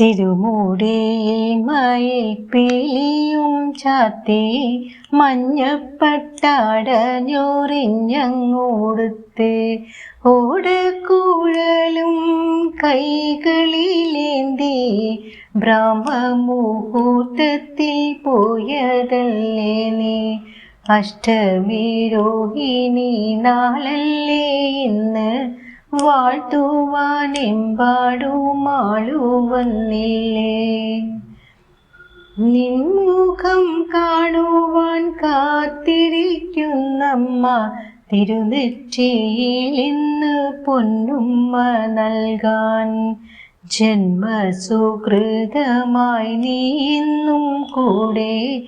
തിരുമൂടിയിൽ മയിൽ ചാത്തി മഞ്ഞപ്പട്ടാടഞ്ഞോറിഞ്ഞങ്ങോടുത്ത് ഓടക്കുഴലും കൈകളിലേന്തി ബ്രഹ്മമുഹൂർത്തത്തിൽ പോയതല്ലേ നീ? അഷ്ടമി രോഹിണി നാളല്ലേ ഇന്ന് വാഴ്ത്തുവാനെമ്പാടുമാളു വന്നില്ലേ നിൻമുഖം കാണുവാൻ കാത്തിരിക്കുന്നമ്മ തിരുനെറ്റിയിൽ ഇന്ന് പൊന്നുമ്മ നൽകാൻ. ജന്മസുകൃതമായി നീ ഇന്നും കൂടെ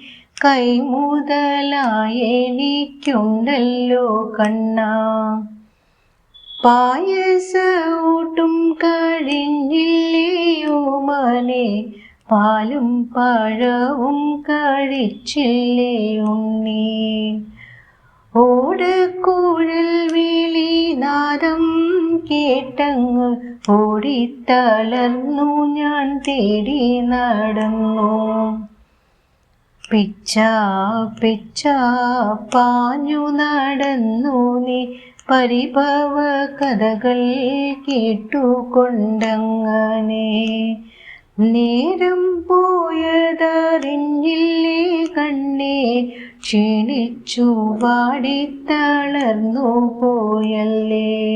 കൈമുതലായെനിക്കുണ്ടല്ലോ കണ്ണാ. പായസൂട്ടും കഴിഞ്ഞില്ലയോ മനെ പാലും പഴവും കഴിച്ചില്ലേ ഉണ്ണി ഓടക്കുഴൽ വിളി നാദം കേട്ടങ്ങ് ഓടിത്തളർന്നു. ഞാൻ തേടി നടന്നു. പിച്ച പിച്ച പാഞ്ഞു നടന്നു നീ. പരിഭവ കഥകൾ കേട്ടുകൊണ്ടങ്ങനെ നേരം പോയതറിഞ്ഞില്ലേ കണ്ണേ? ക്ഷീണിച്ചു വാടിത്തളർന്നു പോയല്ലേ?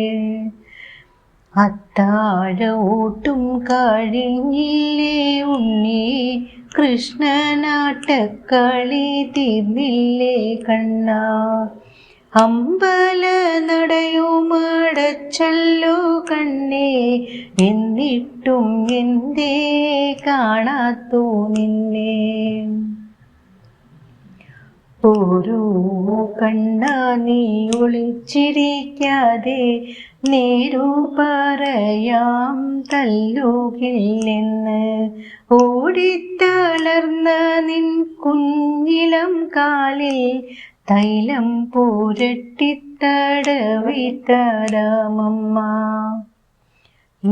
അത്താഴൂട്ടും കഴിഞ്ഞില്ലേ ഉണ്ണി? കൃഷ്ണനാട്ടക്കളി തീർന്നില്ലേ കണ്ണ? അമ്പല നടയുമടച്ചല്ലോ കണ്ണേ എന്നിട്ടും എന്തേ കാണാത്തു നിന്നെ. ഓരോ കണ്ണ നീ ഒളിച്ചിരിക്കാതെ നേരു പറയാം തല്ലുകില്ലെന്ന്. ഓടിത്തളർന്ന നിൻ കുഞ്ഞിലം കാലിൽ തൈലം പൂരട്ടിത്തടവിത്തരാമമ്മ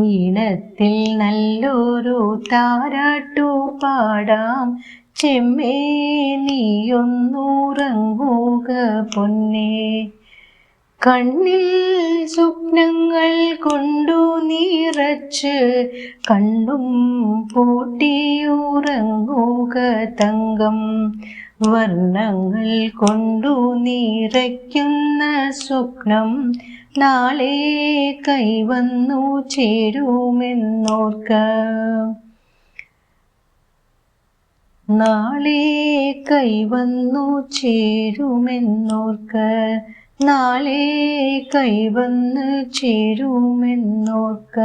ഈണത്തിൽ നല്ലൊരു താരാട്ടു പാടാം. ചെമ്മേ നീയൊന്നുറങ്ങുക പൊന്നേ. കണ്ണിൽ സ്വപ്നങ്ങൾ കൊണ്ടു നിറച്ച് കണ്ണും പൂട്ടിയുറങ്ങുക തങ്കം. വർണങ്ങൾ കൊണ്ടു നിറയ്ക്കുന്ന സ്വപ്നം നാളെ കൈവന്നു ചേരുമെന്നോർക്ക. നാളെ കൈവന്നു ചേരുമെന്നോർക്ക. നാളെ കൈവന്ന് ചേരുമെന്നോർക്ക.